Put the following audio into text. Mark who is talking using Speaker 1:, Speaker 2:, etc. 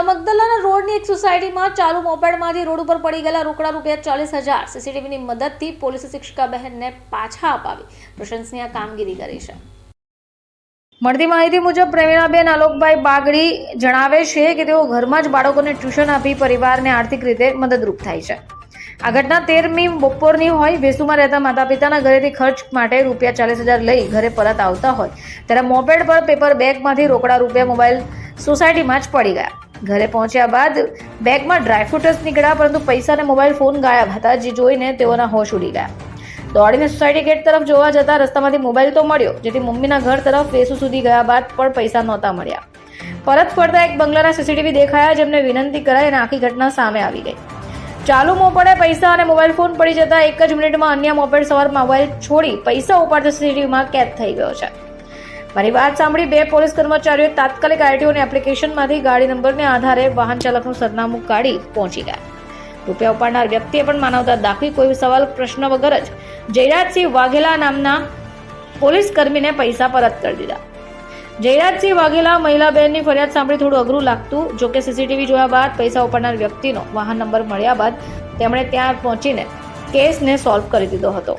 Speaker 1: મગદલાના રોડની એક સોસાયટીમાં ચાલુ મોપેડમાંથી રોડ ઉપર પડી ગયેલા રોકડા રૂપિયા ચાલીસ હજાર સીસીટીવીની મદદથી પોલીસે શિક્ષિકા બહેનને પાછા અપાવી. પ્રશંસનીય કામગીરી કરી છે. મળતી માહિતી મુજબ પ્રવીણાબેન આલોકભાઈ બાગડી જણાવે છે કે તેઓ ઘરમાં જ બાળકોને ટ્યુશન આપી પરિવારને આર્થિક રીતે મદદરૂપ થાય છે. આ ઘટના તેરમી બપોરની હોય વેસુમાં રહેતા માતા પિતાના ઘરેથી ખર્ચ માટે રૂપિયા ચાલીસ હજાર લઈ ઘરે પરત આવતા હોય. ત્યારે મોપેડ પર પેપર બેગમાંથી રોકડા રૂપિયા મોબાઈલ સોસાયટીમાં જ પડી ગયા. ઘરે પહોંચ્યા બાદ બેગમાં ડ્રાયફ્રૂટ જ નીકળ્યા, પરંતુ પૈસા અને મોબાઈલ ફોન ગાયબ હતા, જે જોઈને તેઓના હોશ ઉડી ગયા. દોડીને સોસાયટી ગેટ તરફ જોવા જતા રસ્તામાંથી મોબાઈલ તો મળ્યો, જેથી મમ્મીના ઘર તરફ વેસુ સુધી ગયા બાદ પણ પૈસા નહોતા મળ્યા. પરત ફરતા એક બંગલાના સીસીટીવી દેખાયા, જેમને વિનંતી કરાઈ અને આખી ઘટના સામે આવી ગઈ. ચાલુ મોપડે પૈસા અને મોબાઈલ ફોન પડી જતા એક જ મિનિટમાં અન્ય મોપેડ સવાર મોબાઈલ છોડી પૈસા ઉપાડતા સીસીટીવીમાં કેદ થઈ ગયો છે. મારી વાત સાંભળી બે પોલીસ કર્મચારીઓ તાત્કાલિક આરટીઓની એપ્લિકેશનમાંથી ગાડી નંબરને આધારે વાહન ચાલકનું સરનામું કાઢી પહોંચી ગયા. રૂપિયા ઉપાડનાર વ્યક્તિએ પણ માનવતા દાખવી કોઈ સવાલ પ્રશ્ન વગર જ જયરાજસિંહ વાઘેલા નામના પોલીસ કર્મીને પૈસા પરત કરી દીધા. જયરાજસિંહ વાઘેલા મહિલા બહેનની ફરિયાદ સાંભળી થોડું અઘરું લાગતું, જોકે સીસીટીવી જોયા બાદ પૈસા ઉપાડનાર વ્યક્તિનો વાહન નંબર મળ્યા બાદ તેમણે ત્યાં પહોંચીને કેસને સોલ્વ કરી દીધો હતો.